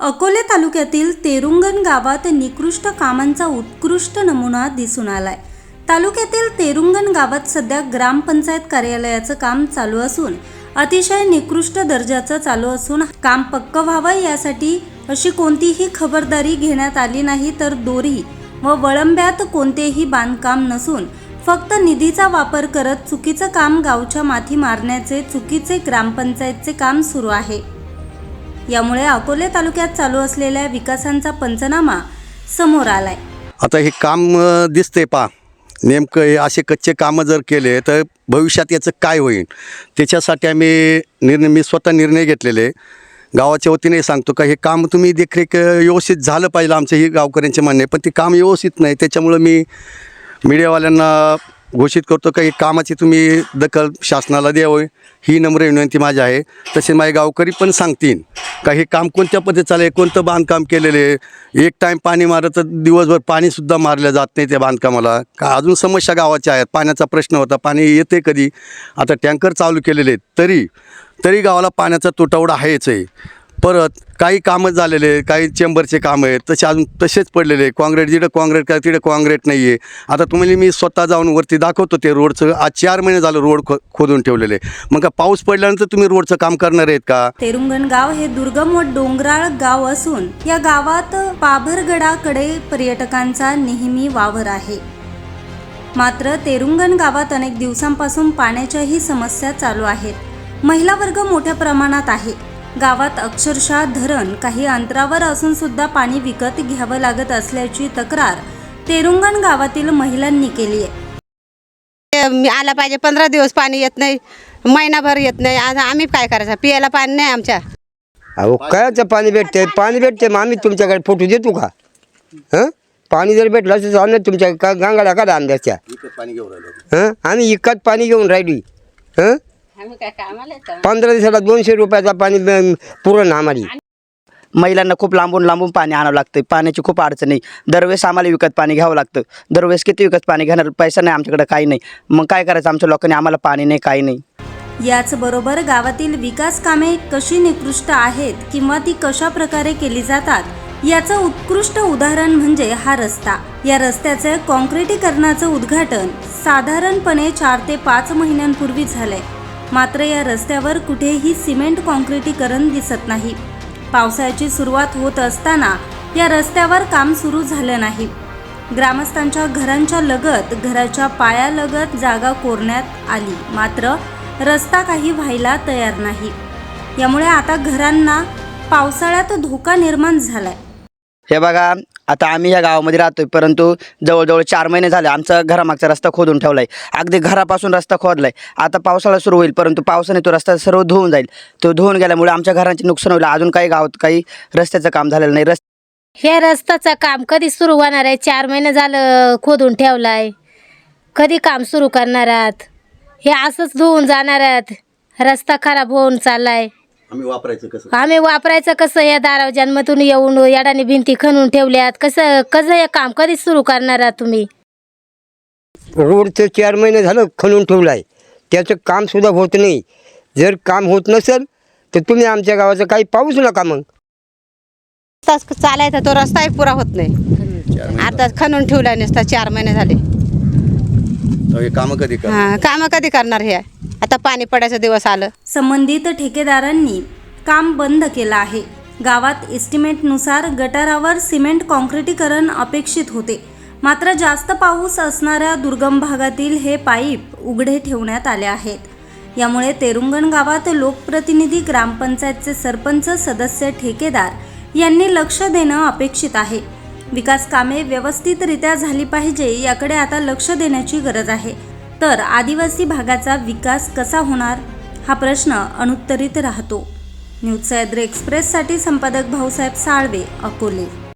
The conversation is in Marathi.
अकोले तालुक्यातील तेरुंगण गावात निकृष्ट कामांचा उत्कृष्ट नमुना दिसून आलाय. तालुक्यातील तेरुंगण गावात सध्या ग्रामपंचायत कार्यालयाचं काम चालू असून अतिशय निकृष्ट दर्जाचं चालू असून काम पक्क व्हावं यासाठी अशी कोणतीही खबरदारी घेण्यात आली नाही तर दोरी व वळंब्यात कोणतेही बांधकाम नसून फक्त निधीचा वापर करत चुकीचं काम गावच्या माथी मारण्याचे चुकीचे ग्रामपंचायतचे काम सुरू आहे. यामुळे अकोले तालुक्यात चालू असलेल्या विकासांचा पंचनामा समोर आलाय. आता हे काम दिसते पा नेमकं हे असे कच्चे कामं जर केले तर भविष्यात याचं काय होईल? त्याच्यासाठी आम्ही निर्णय मी स्वतः निर्णय घेतलेले. गावाच्या वतीने सांगतो का हे काम तुम्ही देखरेख व्यवस्थित झालं पाहिजे आमचं ही गावकऱ्यांचे म्हणणे. पण ते काम व्यवस्थित नाही त्याच्यामुळं मी मीडियावाल्यांना घोषित करतो का ही कामाची तुम्ही दखल शासनाला द्यावी. ही नम्र विनंती माझी आहे. तसे माझे गावकरी पण सांगतील. का हे काम कोणत्या पद्धतीत चालेल कोणतं बांधकाम केलेलं आहे? एक टाईम पाणी मारलं तर दिवसभर पाणीसुद्धा मारलं जात नाही त्या बांधकामाला. का अजून समस्या गावाच्या आहेत? पाण्याचा प्रश्न होता पाणी येते कधी? आता टँकर चालू केलेले आहेत. तरी तरी गावाला पाण्याचा तुटवडा आहेच आहे. परत काही कामं झालेले काही चेंबरचे कामं आहेत तसे अजून तसेच पडलेले काँग्रेट जिथं काँग्रेट काय तिथं काँग्रेट नाही आहे आता तुम्हाला मी स्वतः जाऊन वरती दाखवतो ते रोडचं. आज चार महिने झालं रोड खो खोदून ठेवलेले. मग का पाऊस पडल्यानंतर तुम्ही रोडचं काम करणार आहेत का? तेरुंगण गाव हे दुर्गम व डोंगराळ गाव असून या गावात पाभरगडाकडे पर्यटकांचा नेहमी वावर आहे. मात्र तेरुंगण गावात अनेक दिवसांपासून पाण्याच्याही समस्या चालू आहेत. महिला वर्ग मोठ्या प्रमाणात आहे. गावात अक्षरशः धरण काही अंतरावर असून सुद्धा पाणी विकत घ्यावं लागत असल्याची तक्रार तेरुंगण गावातील महिलांनी केली आहे. आला पाहिजे पंधरा दिवस पाणी येत नाही महिनाभर येत नाही आज आम्ही काय करायचं? पियाला पाणी नाही आमच्या. अहो कायचं पाणी भेटते? पाणी भेटते मग आम्ही तुमच्याकडे फोटो देतो का? हं? पाणी जर भेटलं तर आम्ही तुमच्या का गांगाला का आंब्याच्या पाणी घेऊन राहिलो. हं? आम्ही इकत पाणी घेऊन राहिली. हं? पंधरा दिवसाला दोनशे रुपयाचा पाणी पुरण आम्हाला. महिलांना खूप लांबून लांबून पाणी आणावं लागतं. पाण्याची खूप अडचण आहे. दरवेळेस आम्हाला विकत पाणी घ्यावं लागतं. दरवेळेस किती विकत पाणी घेणार? पैसा नाही आमच्याकडे काही नाही. मग काय करायचं? आमच्या लोकांनी आम्हाला पाणी नाही काही नाही. याचबरोबर गावातील विकास कामे कशी निकृष्ट आहेत किंवा ती कशा प्रकारे केली जातात याचं उत्कृष्ट उदाहरण म्हणजे हा रस्ता. या रस्त्याचे कॉन्क्रिटीकरणाचं उद्घाटन साधारणपणे चार ते पाच महिन्यांपूर्वी झालंय. मात्र या रस्त्यावर कुठेही सिमेंट कॉन्क्रिटीकरण दिसत नाही. पावसाळ्याची सुरुवात होत असताना या रस्त्यावर काम सुरू झालं नाही. ग्रामस्थांच्या घरांच्या लगत घराच्या पायालगत जागा कोरण्यात आली. मात्र रस्ता काही व्हायला तयार नाही. यामुळे आता घरांना पावसाळ्यात धोका निर्माण झालाय. हे बघा आता आम्ही या गावामध्ये राहतोय परंतु जवळजवळ चार महिने झाले आमचा घरामागचा रस्ता खोदून ठेवला आहे अगदी घरापासून रस्ता खोदला आहे आता पावसाळा सुरू होईल परंतु पावसाने तो रस्ता सर्व धुवून जाईल. तो धुवून गेल्यामुळे आमच्या घरांचे नुकसान होईल. अजून काही गावात काही रस्त्याचं काम झालेलं नाही. रस्ते हे रस्त्याचं काम कधी सुरू होणार आहे? चार महिने झालं खोदून ठेवलाय. कधी काम सुरू करणार आहात? हे असंच धुवून जाणार आहात. रस्ता खराब होऊन चाललाय. आम्ही वापरायचं कसं? आम्ही वापरायचं कसं? या दारावजांमधून येऊन याडाने भिंती खणून ठेवल्यात. कसं कसं हे काम कधी सुरू करणार आहात तुम्ही? रोडचं चार महिने झालं खणून ठेवलं आहे त्याचं काम सुद्धा होत नाही. जर काम होत नसेल तर तुम्ही आमच्या गावाचं काही पाहूच नका मग. तास चालायचा तो रस्ताही पुरा होत नाही. आता खणून ठेवलाय नुसता चार महिने झाले. हे कामं कधी कर हा कामं कधी करणार हे? आता पाणी पडायचं दिवस आलं. संबंधित ठेकेदारांनी काम बंद केलं आहे. गावात एस्टिमेटनुसार गटारावर सिमेंट काँक्रिटीकरण अपेक्षित होते. मात्र जास्त पाऊस असणाऱ्या दुर्गम भागातील हे पाईप उघडे ठेवण्यात आले आहेत. यामुळे तेरुंगण गावात लोकप्रतिनिधी ग्रामपंचायतचे सरपंच सदस्य ठेकेदार यांनी लक्ष देणं अपेक्षित आहे. विकास कामे व्यवस्थितरित्या झाली पाहिजे याकडे आता लक्ष देण्याची गरज आहे. तर आदिवासी भागाचा विकास कसा होणार? हा प्रश्न अनुत्तरित राहतो. न्यूज सह्याद्री एक्सप्रेससाठी संपादक भाऊसाहेब साळवे अकोले.